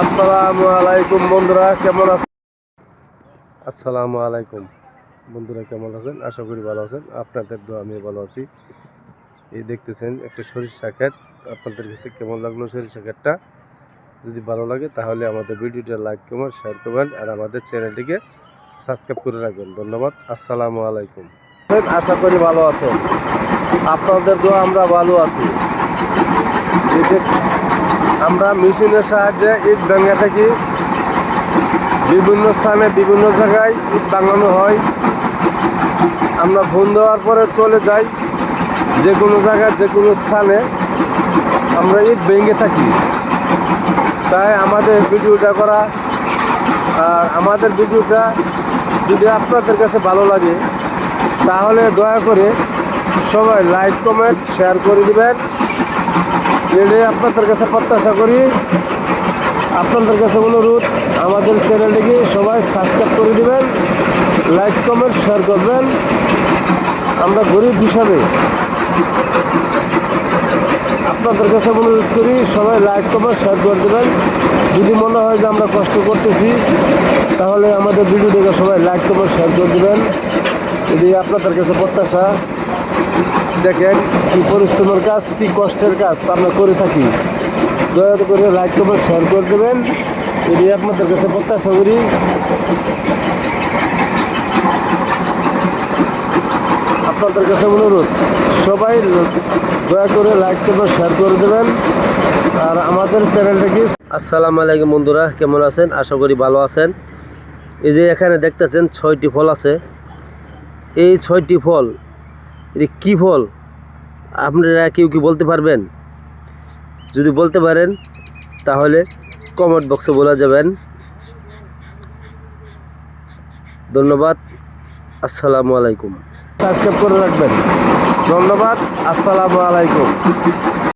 আসসালামু আলাইকুম বন্ধুরা, কেমন আছেন? আসসালামু আলাইকুম। বন্ধুরা, কেমন আছেন? আশা করি ভালো আছেন। আপনাদের দোয়া আমি ভালো আছি। এই দেখতেছেন একটা সরিষা ক্ষেত। আপনাদের কাছে কেমন লাগল সরিষা ক্ষেতটা? যদি ভালো লাগে, তাহলে আমাদের ভিডিওটা লাইক কমেন্ট শেয়ার করবেন, আর আমাদের চ্যানেলটিকে সাবস্ক্রাইব করে রাখবেন। ধন্যবাদ। আসসালামু আলাইকুম। আশা করি ভালো আছেন। আপনাদের দোয়া, আমরা ভালো আছি। আমরা মেশিনের সাহায্যে ইট ভেঙে থাকি। বিভিন্ন স্থানে, বিভিন্ন জায়গায় ইট বাঙানো হয়। আমরা ফোন দেওয়ার পরে চলে যাই। যে কোনো জায়গায়, যে কোনো স্থানে আমরা ইট ভেঙে থাকি। তাই আমাদের ভিডিওটা করা আর আমাদের ভিডিওটা যদি আপনাদের কাছে ভালো লাগে, তাহলে দয়া করে সবাই লাইক, কমেন্ট, শেয়ার করে দিবেন। এটাই আপনাদের কাছে প্রত্যাশা করি। আপনাদের কাছে অনুরোধ, আমাদের চ্যানেলটিকে সবাই সাবস্ক্রাইব করে দেবেন লাইক কমেন্ট শেয়ার করবেন। আমরা গরিব হিসাবে আপনাদের কাছে অনুরোধ করি, সবাই লাইক কমেন্ট শেয়ার করে দেবেন। যদি মনে হয় যে আমরা কষ্ট করতেছি, তাহলে আমাদের ভিডিও দেখে সবাই লাইক কমেন্ট শেয়ার করে দেবেন। যদি আপনাদের কাছে প্রত্যাশা। দেখেন কি পরিশ্রমের কাজ, কি কষ্টের কাজ আমরা করে থাকি। দয়া করে লাইক কমেন্ট শেয়ার করে দেবেন। যদি আপনাদের কাছে প্রত্যাশা করি। আপনাদের কাছে অনুরোধ, সবাই দয়া করে লাইক কমেন্ট শেয়ার করে দেবেন। আর আমাদের চ্যানেলটাকে আসসালামু আলাইকুম বন্ধুরা, কেমন আছেন? আশা করি ভালো আছেন। এই যে এখানে দেখতেছেন ছয়টি ফল আছে। এই ছয়টি ফল এটি কী ফল? আপনারা কেউ কি বলতে পারবেন? যদি বলতে পারেন, তাহলে কমেন্ট বক্সে বলা যাবেন। ধন্যবাদ, আসসালামু আলাইকুম। সাবস্ক্রাইব করে রাখবেন। ধন্যবাদ, আসসালামু আলাইকুম।